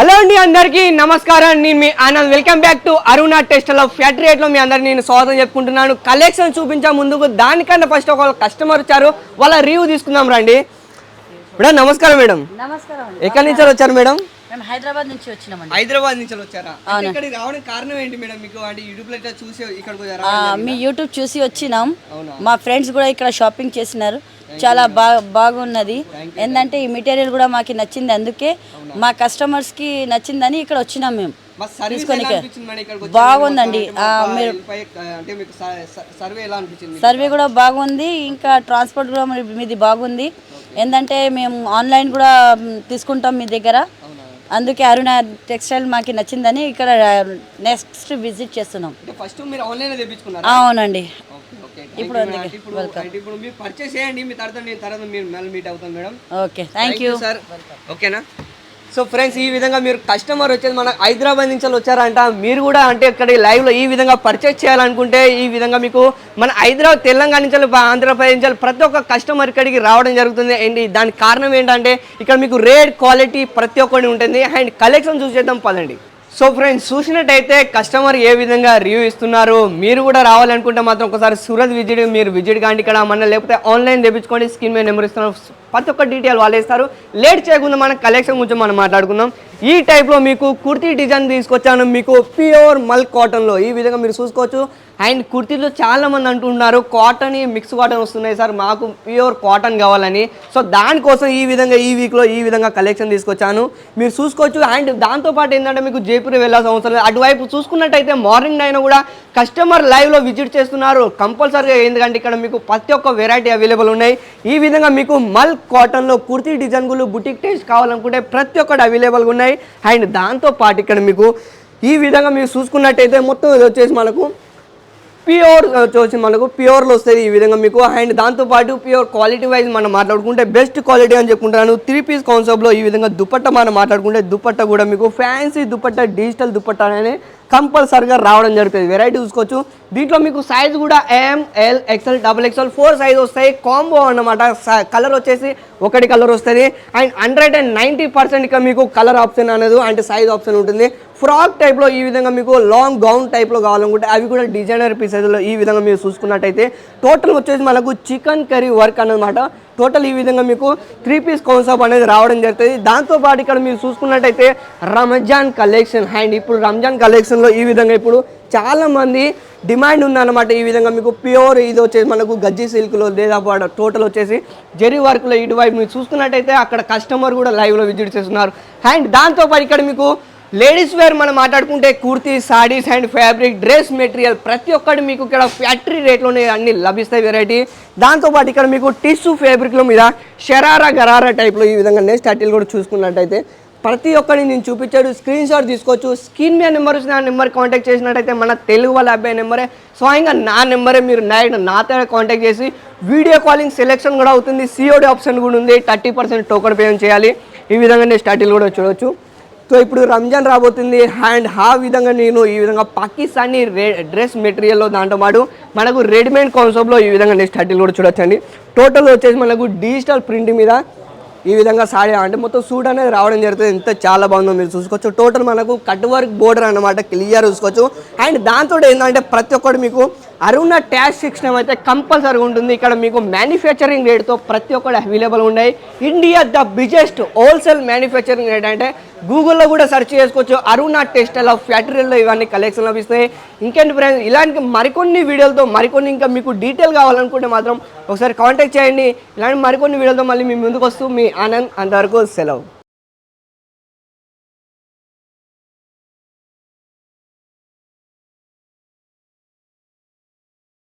అండి అందరికీ నమస్కారం. నేను మీ Anand. Welcome back to Aruna textile of factory రేట్లో మీ అందరికి నేను స్వాగతం చెప్పుకుంటున్నాను. కలెక్షన్ చూపించే ముందుకు దానికన్నా ఫస్ట్ ఒక కస్టమర్ వచ్చారు. వాళ్ళ రివ్యూ తీసుకుందాం రండి. మేడం నమస్కారం మేడం. నమస్కారం ఎక్కడి నుంచి వచ్చారు మేడం? మేము హైదరాబాద్ నుంచి వచ్చినామండి. హైదరాబాద్ నుంచి వచ్చారా. ఇక్కడికి రావడానికి కారణం ఏంటి మేడం మీకు? అంటే యూట్యూబ్లో చూసి ఇక్కడికి మీ యూట్యూబ్ చూసి వచ్చినాం? మా ఫ్రెండ్స్ కూడా ఇక్కడ షాపింగ్ చేసినారు. చాలా బాగా బాగున్నది. ఏంటంటే ఈ మెటీరియల్ కూడా మాకు నచ్చింది. అందుకే మా కస్టమర్స్కి నచ్చిందని ఇక్కడ వచ్చినాం మేము. తీసుకొని? బాగుందండి. మీరు- సర్వే కూడా బాగుంది. ఇంకా ట్రాన్స్పోర్ట్ కూడా మీది బాగుంది. ఏంటంటే మేము ఆన్లైన్ కూడా తీసుకుంటాం మీ దగ్గర. అందుకే అరుణ టెక్స్టైల్ మాకు నచ్చిందని ఇక్కడ నెక్స్ట్ విజిట్ చేస్తున్నాం. అవునండి. ఇప్పుడు ఇప్పుడు అందుకే ఇప్పుడు అంటే ఇప్పుడు మీరు పర్చేస్ చేయండి మీ తర్వాత నేను తర్వాత మీరు మళ్ళీ మీట్ అవుతాను madam okay thank you sir ఓకేనా సో ఫ్రెండ్స్ ఈ విధంగా మీరు కస్టమర్ వచ్చేది మన హైదరాబాద్ నుంచి వచ్చారంట. మీరు కూడా అంటే ఇక్కడ లైవ్లో ఈ విధంగా పర్చేస్ చేయాలనుకుంటే ఈ విధంగా మీకు మన హైదరాబాద్ తెలంగాణ నుంచి ఆంధ్రప్రదేశ్ నుంచి ప్రతి ఒక్క కస్టమర్ ఇక్కడికి రావడం జరుగుతుంది. అండ్ దానికి కారణం ఏంటంటే ఇక్కడ మీకు రేట్ క్వాలిటీ ప్రతి ఒక్కటి ఉంటుంది. అండ్ కలెక్షన్ చూసేద్దాం పదండి. సో ఫ్రెండ్స్ చూసినట్టయితే కస్టమర్ ఏ విధంగా రివ్యూ ఇస్తున్నారు మీరు కూడా రావాలనుకుంటే మాత్రం ఒకసారి సూరత్ విజిట్ మీరు విజిట్ కానీ ఇక్కడ మన లేకపోతే ఆన్లైన్ తెప్పించుకోండి స్క్రీన్ మీద నెంబర్ ఇస్తున్నారు. ప్రతి ఒక్క డీటెయిల్ వాళ్ళు ఇస్తారు. లేట్ చేయకుండా మన కలెక్షన్ గురించి మనం మాట్లాడుకుందాం. ఈ టైప్లో మీకు కుర్తీ డిజైన్ తీసుకొచ్చాను. మీకు ప్యూర్ మల్ కాటన్లో ఈ విధంగా మీరు చూసుకోవచ్చు. అండ్ కుర్తీలో చాలామంది అంటున్నారు కాటన్ మిక్స్ కాటన్ వస్తున్నాయి సార్ మాకు ప్యూర్ కాటన్ కావాలని. సో దానికోసం ఈ విధంగా ఈ వీక్లో ఈ విధంగా కలెక్షన్ తీసుకొచ్చాను. మీరు చూసుకోవచ్చు. అండ్ దాంతోపాటు ఏంటంటే మీకు జైపూర్ వెళ్ళాల్సిన అవసరం లేదు. అటువైపు చూసుకున్నట్టయితే మార్నింగ్ అయినా కూడా కస్టమర్ లైవ్లో విజిట్ చేస్తున్నారు. కంపల్సరీగా ఎందుకంటే ఇక్కడ మీకు ప్రతి ఒక్క వెరైటీ అవైలబుల్ ఉన్నాయి. ఈ విధంగా మీకు మల్ కాటన్లో కుర్తీ డిజైన్లు బుటిక్ టేస్ట్ కావాలనుకుంటే ప్రతి ఒక్కటి అవైలబుల్గా ఉన్నాయి. అండ్ దాంతోపాటు ఇక్కడ మీకు ఈ విధంగా మీరు చూసుకున్నట్టయితే మొత్తం ఇది వచ్చేసి మనకు ప్యూర్ వచ్చి మనకు ప్యూర్లో వస్తుంది ఈ విధంగా మీకు. అండ్ దాంతోపాటు ప్యూర్ క్వాలిటీ వైజ్ మనం మాట్లాడుకుంటే బెస్ట్ క్వాలిటీ అని చెప్పుకుంటాను. త్రీ పీస్ కాన్సెప్ట్లో ఈ విధంగా దుపట్ట మనం మాట్లాడుకుంటే దుపట్ట కూడా మీకు. ఫ్యాన్సీ దుపట్ట డిజిటల్ దుపట్ట అనే కంపల్సరిగా రావడం జరుగుతుంది. వెరైటీ చూసుకోవచ్చు. దీంట్లో మీకు సైజ్ కూడా M L XL double XL four size వస్తాయి. కాంబో అన్నమాట. కలర్ వచ్చేసి ఒకటి కలర్ వస్తుంది. And hundred and ninety percent మీకు కలర్ ఆప్షన్ అనేది అంటే సైజ్ ఆప్షన్ ఉంటుంది. ఫ్రాక్ టైప్లో ఈ విధంగా మీకు లాంగ్ గౌన్ టైప్లో కావాలనుకుంటే అవి కూడా డిజైనర్ పీసెస్లో ఈ విధంగా మీరు చూసుకున్నట్టయితే టోటల్ వచ్చేసి మనకు చికెన్ కర్రీ వర్క్ అన్నమాట. టోటల్ ఈ విధంగా మీకు త్రీ పీస్ కాన్సెప్ట్ అనేది రావడం జరుగుతుంది. దాంతోపాటు ఇక్కడ మీరు చూసుకున్నట్టయితే రంజాన్ కలెక్షన్ అండ్ ఇప్పుడు రంజాన్ కలెక్షన్లో ఈ విధంగా ఇప్పుడు చాలామంది డిమాండ్ ఉందన్నమాట. ఈ విధంగా మీకు ప్యూర్ ఇది వచ్చేసి మనకు గజ్జి సిల్క్లో లేదా టోటల్ వచ్చేసి జెరీ వర్క్లో ఇటువైపు మీరు చూసుకున్నట్టయితే అక్కడ కస్టమర్ కూడా లైవ్లో విజిట్ చేస్తున్నారు. అండ్ దాంతోపాటు ఇక్కడ మీకు లేడీస్ వేర్ మనం మాట్లాడుకుంటే kurti saris and fabric dress material ప్రతి ఒక్కటి మీకు ఇక్కడ ఫ్యాక్టరీ రేట్లోనే అన్ని లభిస్తాయి వెరైటీ. దాంతోపాటు ఇక్కడ మీకు టిష్యూ ఫ్యాబ్రిక్లో మీద షరారా గరారా టైప్లో ఈ విధంగా నెక్స్ట్ అటిల్ కూడా చూసుకున్నట్టయితే ప్రతి ఒక్కరిని నేను చూపించాడు. స్క్రీన్ షాట్ తీసుకోవచ్చు. స్క్రీన్ మీద నెంబర్ వచ్చిన ఆ నెంబర్ కాంటాక్ట్ చేసినట్టయితే మన తెలుగు వాళ్ళ అబ్బాయి నెంబరే. స్వయంగా నా నెంబరే మీరు నైట్ నాతో కాంటాక్ట్ చేసి వీడియో కాలింగ్ సెలెక్షన్ కూడా అవుతుంది. సిఓడి ఆప్షన్ కూడా ఉంది. థర్టీ పర్సెంట్ టోకన్ పేమెంట్ చేయాలి. ఈ విధంగా నేను కూడా చూడవచ్చు సో ఇప్పుడు రంజాన్ రాబోతుంది అండ్ ఆ విధంగా నేను ఈ విధంగా పాకిస్తానీ రే డ్రెస్ మెటీరియల్లో దాంతో పాటు మనకు రెడీమేడ్ కాన్సెప్ట్లో ఈ విధంగా నెక్స్ట్ టైటిల్ కూడా చూడొచ్చండి. టోటల్ వచ్చేసి మనకు డిజిటల్ ప్రింట్ మీద ఈ విధంగా సారీ అంటే మొత్తం సూట్ అనేది రావడం జరుగుతుంది. ఎంత చాలా బాగుందో మీరు చూసుకోవచ్చు. టోటల్ మనకు కట్ వర్క్ బోర్డర్ అనమాట క్లియర్ చూసుకోవచ్చు. అండ్ దాంతో ఏంటంటే ప్రతి ఒక్కటి మీకు అరుణ ట్యాక్స్ సిస్టమ్ అయితే కంపల్సరీగా ఉంటుంది. ఇక్కడ మీకు మ్యానుఫ్యాక్చరింగ్ రేట్తో ప్రతి ఒక్కటి అవైలబుల్ ఉన్నాయి. India the biggest wholesale manufacturing rate అంటే గూగుల్లో కూడా సెర్చ్ చేసుకోవచ్చు. అరుణ టెక్స్టైల్ ఆఫ్ ఫ్యాక్టరీలో ఇవన్నీ కలెక్షన్ లభిస్తాయి. ఇంకేంటి ఫ్రెండ్స్ ఇలాంటి మరికొన్ని వీడియోలతో మరికొన్ని ఇంకా మీకు డీటెయిల్ కావాలనుకుంటే మాత్రం ఒకసారి కాంటాక్ట్ చేయండి. ఇలాంటి మరికొన్ని వీడియోలతో మళ్ళీ మీ ముందుకు వస్తూ మీ ఆనంద్ అంతవరకు సెలవు.